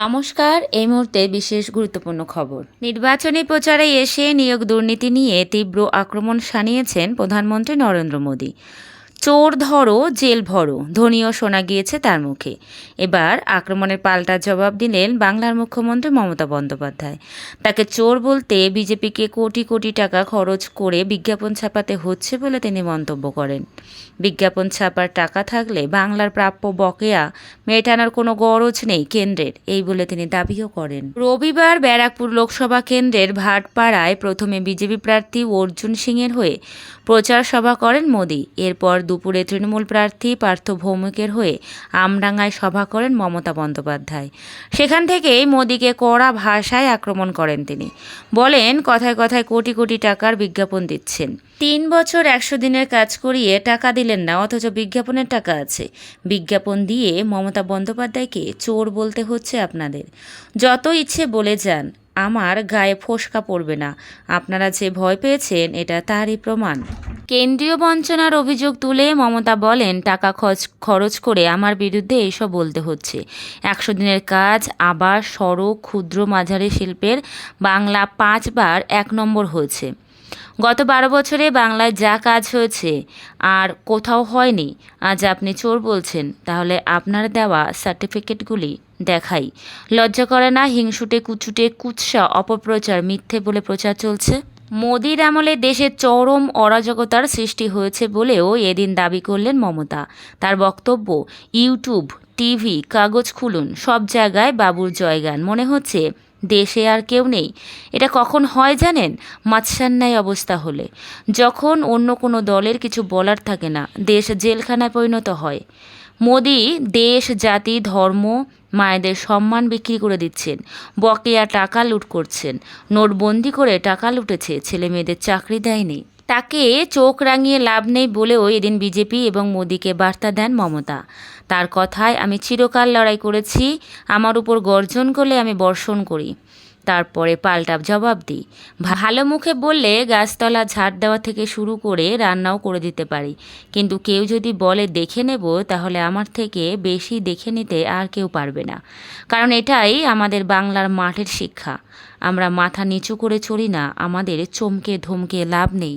নমস্কার, এই মুহূর্তে বিশেষ গুরুত্বপূর্ণ খবর। নির্বাচনী প্রচারে এসে নিয়োগ দুর্নীতি নিয়ে তীব্র আক্রমণ সানিয়েছেন প্রধানমন্ত্রী নরেন্দ্র মোদী। চোর ধরো, জেল ভরো। ধ্বনিও শোনা গিয়েছে তার মুখে। এবার আক্রমণের পাল্টা জবাব দিলেন বাংলার মুখ্যমন্ত্রী মমতা বন্দ্যোপাধ্যায়। তাকে চোর বলতে বিজেপিকে কোটি কোটি টাকা খরচ করে বিজ্ঞাপন ছাপাতে হচ্ছে বলে তিনি মন্তব্য করেন। বিজ্ঞাপন ছাপার টাকা থাকলে বাংলার প্রাপ্য বকেয়া মেটানোর কোনো গরজ নেই কেন্দ্রের, এই বলে তিনি দাবিও করেন। রবিবার ব্যারাকপুর লোকসভা কেন্দ্রের ভাটপাড়ায় প্রথমে বিজেপি প্রার্থী অর্জুন সিংয়ের হয়ে প্রচার সভা করেন মোদী। এরপর দুপুরে তৃণমূল প্রার্থী পার্থ ভৌমিকের হয়ে আমডাঙ্গায় সভা করেন মমতা বন্দ্যোপাধ্যায়। সেখান থেকেই মোদীকে কড়া ভাষায় আক্রমণ করেন তিনি। বলেন, কথায় কথায় কোটি কোটি টাকার বিজ্ঞাপন দিচ্ছেন। তিন বছর একশো দিনের কাজ করিয়ে টাকা দিলেন না, অথচ বিজ্ঞাপনের টাকা আছে। বিজ্ঞাপন দিয়ে মমতা বন্দ্যোপাধ্যায়কে চোর বলতে হচ্ছে আপনাদের। যত ইচ্ছে বলে যান আমার গায়ে ফোসকা পড়বে না। আপনারা যে ভয় পেয়েছেন, এটা তারই প্রমাণ। কেন্দ্রীয় বঞ্চনার অভিযোগ তুলে মমতা বলেন, টাকা খরচ খরচ করে আমার বিরুদ্ধে এইসব বলতে হচ্ছে। একশো দিনের কাজ আবার সড়ক, ক্ষুদ্র মাঝারি শিল্পের বাংলা পাঁচবার এক নম্বর হয়েছে। গত বারো বছরে বাংলায় যা কাজ হয়েছে, আর কোথাও হয়নি। আজ আপনি চোর বলছেন, তাহলে আপনার দেওয়া সার্টিফিকেটগুলি দেখাই। লজ্জা করে না হিংসুটে কুচুটে কুৎসা অপপ্রচার মিথ্যে বলে প্রচার চলছে? মোদির আমলে দেশে চরম অরাজকতার সৃষ্টি হয়েছে বলেও এদিন দাবি করলেন মমতা। তার বক্তব্য, ইউটিউব, টিভি, কাগজ খুলুন, সব জায়গায় বাবুর জয়গান। মনে হচ্ছে দেশে আর কেউ নেই। এটা কখন হয় জানেন? মাৎসান্যায় অবস্থা হলে। যখন অন্য কোনো দলের কিছু বলার থাকে না, দেশ জেলখানায় পরিণত হয়। মোদি দেশ, জাতি, ধর্ম, মায়েদের সম্মান বিক্রি করে দিচ্ছেন। বকেয়া টাকা লুট করছেন। নোটবন্দি করে টাকা লুটেছে। ছেলে মেয়েদের চাকরি দেয়নি। তাকে চোখ রাঙিয়ে লাভ নেই বলেও এদিন বিজেপি এবং মোদিকে বার্তা দেন মমতা। তার কথায়, আমি চিরকাল লড়াই করেছি। আমার উপর গর্জন করলে আমি বর্ষণ করি। তারপরে পাল্টা জবাব দিই। ভালো মুখে বললে গাছতলা ঝাড় দেওয়া থেকে শুরু করে রান্নাও করে দিতে পারি। কিন্তু কেউ যদি বলে, দেখে নেব, তাহলে আমার থেকে বেশি দেখে নিতে আর কেউ পারবে না। কারণ এটাই আমাদের বাংলার মাঠের শিক্ষা। আমরা মাথা নিচু করে চড়ি না, আমাদের চমকে ধমকে লাভ নেই।